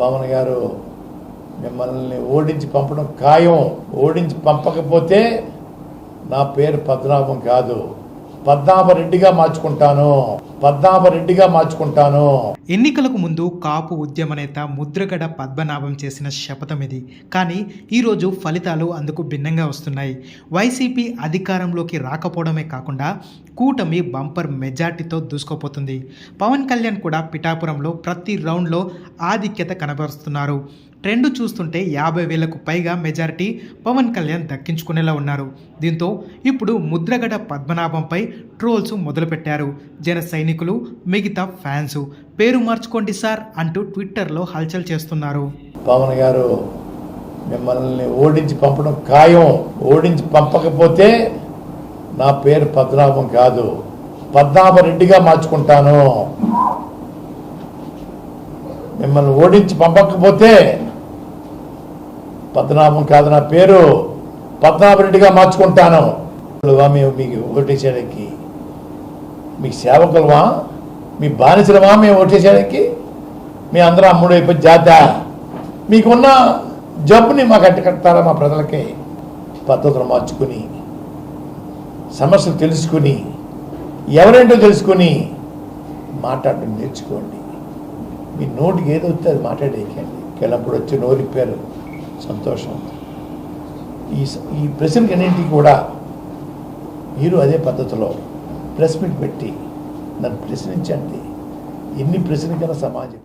పవన్ గారు మిమ్మల్ని ఓడించి పంపడం ఖాయం. ఓడించి పంపకపోతే నా పేరు పద్మనాభం కాదు. పద్మనాభరెడ్డిగా మార్చుకుంటాను. పద్మనాభరెడ్డిగా మార్చుకుంటాను. ఎన్నికలకు ముందు కాపు ఉద్యమ నేత ముద్రగడ పద్మనాభం చేసిన శపథం ఇది. కానీ ఈరోజు ఫలితాలు అందుకు భిన్నంగా వస్తున్నాయి. వైసీపీ అధికారంలోకి రాకపోవడమే కాకుండా కూటమి బంపర్ మెజార్టీతో దూసుకుపోతుంది. పవన్ కళ్యాణ్ కూడా పిఠాపురంలో ప్రతి రౌండ్లో ఆధిక్యత కనబరుస్తున్నారు. ట్రెండ్ చూస్తుంటే యాభై వేలకు పైగా మెజారిటీ పవన్ కళ్యాణ్ దక్కించుకునేలా ఉన్నారు. దీంతో ఇప్పుడు ముద్రగడ పద్మనాభంపై ట్రోల్స్ మొదలుపెట్టారు. జన సైనికులు మిగతా ఫ్యాన్స్ పేరు మార్చుకోండి సార్ అంటూ ట్విట్టర్లో హల్చల్ చేస్తున్నారు. పవన్ గారు మిమ్మల్ని ఓడించి పంపడం ఖాయం. ఓడించి పంపకపోతే నా పేరు పద్మనాభం కాదు. పద్మనాభరెడ్డిగా మార్చుకుంటాను. మిమ్మల్ని ఓడించి పంపకపోతే పద్మనాభం కాదు నా పేరు. పద్మనాభరెడ్డిగా మార్చుకుంటాను. మీకు ఓటేసేయడానికి మీకు సేవకులమా? మీ బానిసలమా మేము ఓటేసేయడానికి మీ అందరూ అమ్ముడు అయిపోయి జాత. మీకున్న జబ్బుని మాకు అట్టకడతారా మా ప్రజలకి? పద్ధతులు మార్చుకుని సమస్యలు తెలుసుకుని ఎవరేంటో తెలుసుకుని మాట్లాడటం నేర్చుకోండి. మీ నోటికి ఏదో వస్తే అది మాట్లాడేయకండి. కెళ్ళప్పుడు వచ్చి నోరిప్పారు. సంతోషం. ఈ ఈ ప్రశ్నకి అన్నింటికి కూడా మీరు అదే పద్ధతిలో ప్రెస్ మీట్ పెట్టి నన్ను ప్రశ్నించండి. ఎన్ని ప్రశ్నించిన సమాజం.